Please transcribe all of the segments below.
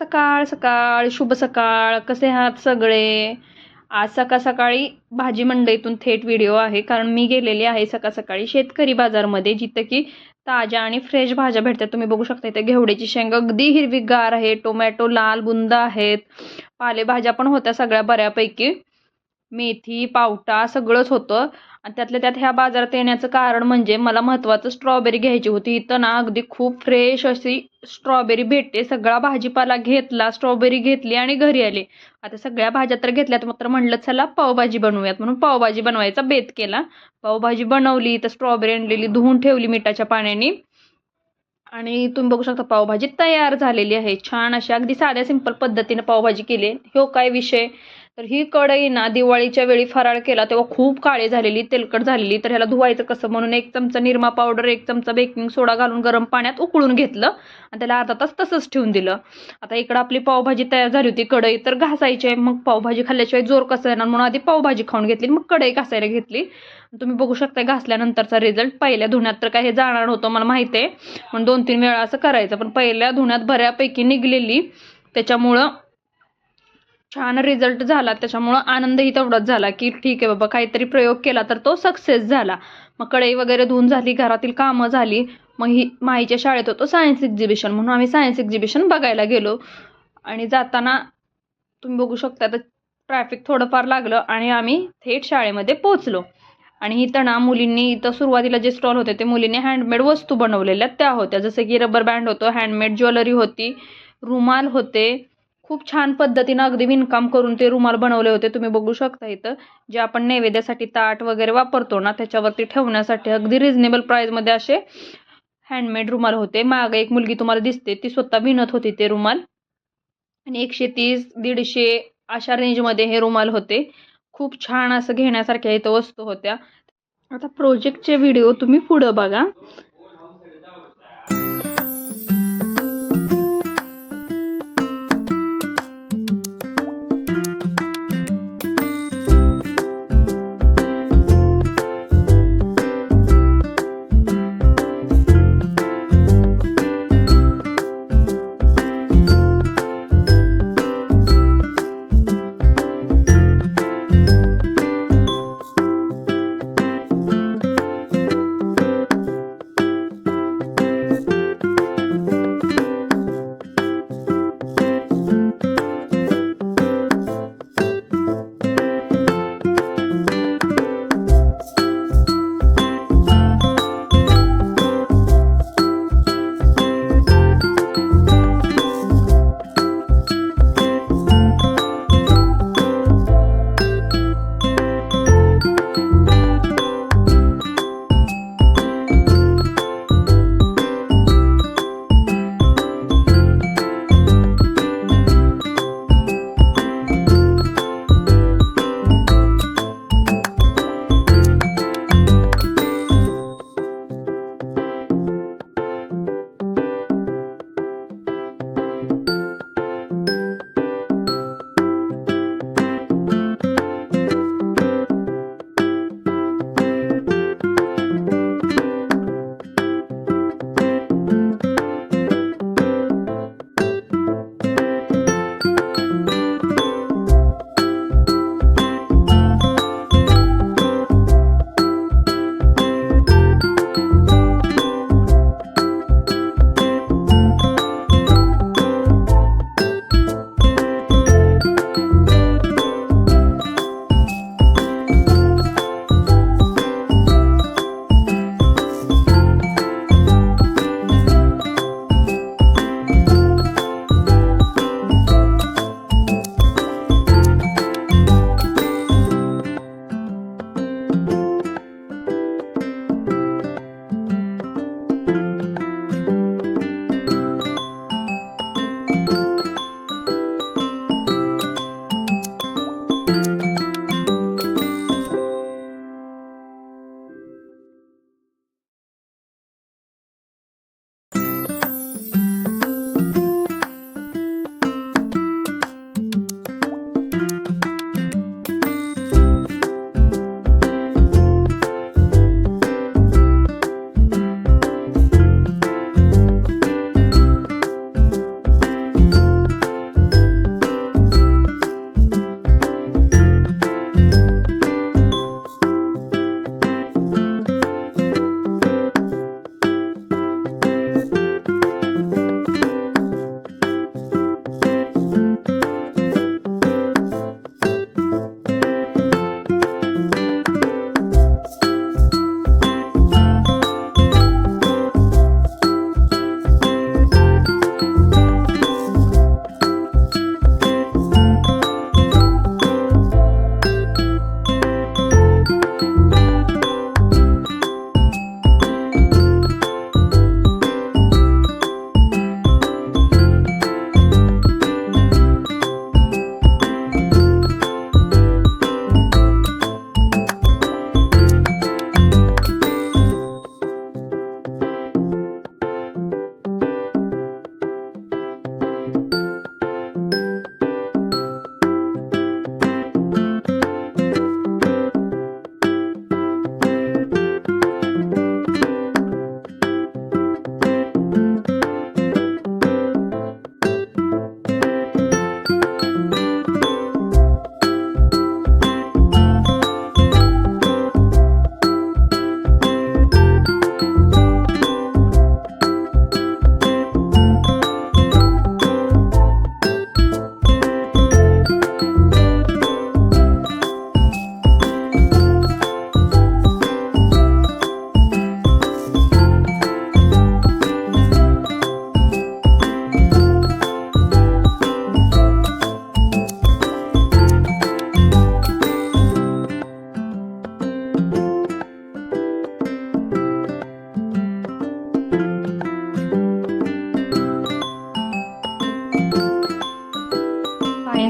सकाळ सकाळ शुभ सकाळ कसे आहात सगळे? आज सकाळ सकाळी भाजी मंडईतून थेट व्हिडिओ आहे कारण मी गेलेली आहे सकाळ सकाळी शेतकरी बाजारमध्ये जिथं की ताज्या आणि फ्रेश भाज्या भेटतात. तुम्ही बघू शकता इथे घेवड्याची शेंग अगदी हिरवीगार आहे टोमॅटो लाल बुंद आहेत पालेभाज्या पण होत्या सगळ्या बऱ्यापैकी. मेथी पावटा सगळंच होतं. आणि त्यातल्या त्यात ह्या बाजारात येण्याचं कारण म्हणजे मला महत्त्वाचं स्ट्रॉबेरी घ्यायची होती. इथं ना अगदी खूप फ्रेश अशी स्ट्रॉबेरी भेटते. सगळा भाजीपाला घेतला स्ट्रॉबेरी घेतली आणि घरी आली. आता सगळ्या भाज्या तर घेतल्यात मात्र म्हणलं चला पावभाजी बनवूयात. म्हणून पावभाजी बनवायचा बेत केला. पावभाजी बनवली तर स्ट्रॉबेरी आणलेली धुवून ठेवली मिठाच्या पाण्याने. आणि तुम्ही बघू शकता पावभाजी तयार झालेली आहे. छान अशी अगदी साध्या सिंपल पद्धतीने पावभाजी केली ह्यो हो, काय विषय? तर ही कढई ना दिवाळीच्या वेळी फराळ केला तेव्हा खूप काळी झालेली तेलकट झालेली तर ह्याला धुवायचं कसं म्हणून एक चमचा निरमा पावडर एक चमचा बेकिंग सोडा घालून गरम पाण्यात उकळून घेतलं आणि त्याला अर्धा तास तसंच ठेवून दिलं. आता इकडं आपली पावभाजी तयार झाली होती कढई तर घासायची आहे मग पावभाजी खाल्ल्याशिवाय जोर कसा येणार म्हणून आधी पावभाजी खाऊन घेतली मग कढई घासायला घेतली. तुम्ही बघू शकता घासल्यानंतरचा रिझल्ट पहिल्या धुण्यात तर काय हे जाणार नव्हतं मला माहिती आहे. पण दोन तीन वेळा असं करायचं पण पहिल्या धुण्यात बऱ्यापैकी निघलेली. त्याच्यामुळं छान रिझल्ट झाला. त्याच्यामुळं आनंदही तेवढाच झाला की ठीक आहे बाबा काहीतरी प्रयोग केला तर तो सक्सेस झाला. मग कढई वगैरे धुवून झाली घरातील कामं झाली मग ही माईच्या शाळेत होतो सायन्स एक्झिबिशन म्हणून आम्ही सायन्स एक्झिबिशन बघायला गेलो. आणि जाताना तुम्ही बघू शकता तर ट्रॅफिक थोडंफार लागलं आणि आम्ही थेट शाळेमध्ये पोचलो आणि इथं ना मुलींनी इथं सुरुवातीला जे स्टॉल होते ते मुलींनी हँडमेड वस्तू बनवलेल्या त्या होत्या. जसं की रबर बँड होतं हँडमेड ज्वेलरी होती रुमाल होते खूप छान पद्धतीनं अगदी विणकाम करून ते रुमाल बनवले होते. तुम्ही बघू शकता इथं जे आपण नैवेद्यासाठी ताट वगैरे वापरतो ना त्याच्यावरती ठेवण्यासाठी अगदी रिझनेबल प्राईजमध्ये असे हँडमेड रुमाल होते. मागे एक मुलगी तुम्हाला दिसते ती स्वतः विणत होती ते रुमाल. आणि एकशे तीस दीडशे अशा रेंजमध्ये हे रुमाल होते. खूप छान असं घेण्यासारख्या इथं वस्तू होत्या. आता प्रोजेक्टचे व्हिडिओ तुम्ही पुढं बघा.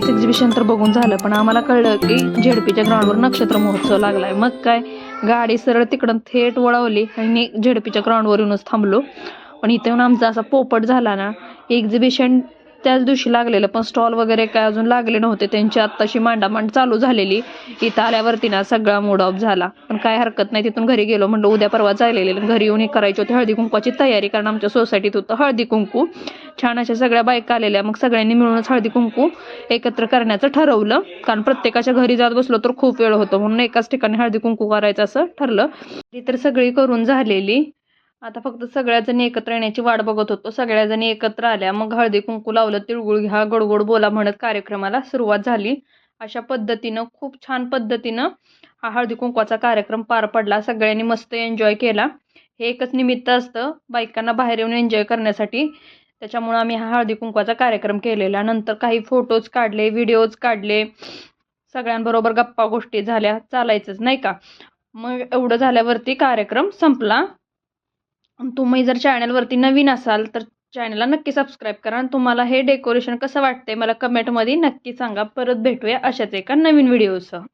एक्झिबिशन तर बघून झालं पण आम्हाला कळलं की झेडपीच्या ग्राउंडवर नक्षत्र महोत्सव लागलाय. मग काय? गाडी सरळ तिकडं थेट वळवली आणि झेडपीच्या ग्राउंडवर येऊनच थांबलो. पण इथे येऊन आमचा असा पोपट झाला ना एक्झिबिशन त्याच दिवशी लागलेलं पण स्टॉल वगैरे काय अजून लागले नव्हते. त्यांची आत्ताशी मांडामांड चालू झालेली. इथं आल्यावरती ना सगळा मूड ऑफ झाला. पण काय हरकत नाही तिथून घरी गेलो म्हणलं उद्या परवा जायलेले. घरी येऊन हे करायची होती हळदी कुंकवाची तयारी कारण आमच्या सोसायटीत होतं हळदी कुंकू. छान अशा सगळ्या बायका आलेल्या. मग सगळ्यांनी मिळूनच हळदी कुंकू एकत्र करण्याचं ठरवलं. कारण प्रत्येकाच्या घरी जात बसलो तर खूप वेळ होतो. म्हणून एकाच ठिकाणी हळदी कुंकू करायचं असं ठरलं. तर सगळी करून झालेली. आता फक्त सगळ्याजणी एकत्र येण्याची वाट बघत होतो. सगळ्याजणी एकत्र आल्या मग हळदी कुंकू लावलं तिळगुळ घ्या गोडगोड बोला म्हणत कार्यक्रमाला सुरुवात झाली. अशा पद्धतीनं खूप छान पद्धतीनं हा हळदी कुंकवाचा कार्यक्रम पार पडला. सगळ्यांनी मस्त एन्जॉय केला. हे एकच निमित्त असतं बायकांना बाहेर येऊन एन्जॉय करण्यासाठी. त्याच्यामुळं आम्ही हा हळदी कुंकवाचा कार्यक्रम केलेला. नंतर काही फोटोज काढले व्हिडिओज काढले. सगळ्यांबरोबर गप्पा गोष्टी झाल्या. चालायचंच नाही का? मग एवढं झाल्यावरती कार्यक्रम संपला. तुम्ही जर चॅनलवरती नवीन असाल तर चॅनलला नक्की सबस्क्राईब करा आणि तुम्हाला हे डेकोरेशन कसं वाटतंय मला कमेंटमध्ये नक्की सांगा. परत भेटूया अशाच एका नवीन व्हिडिओसह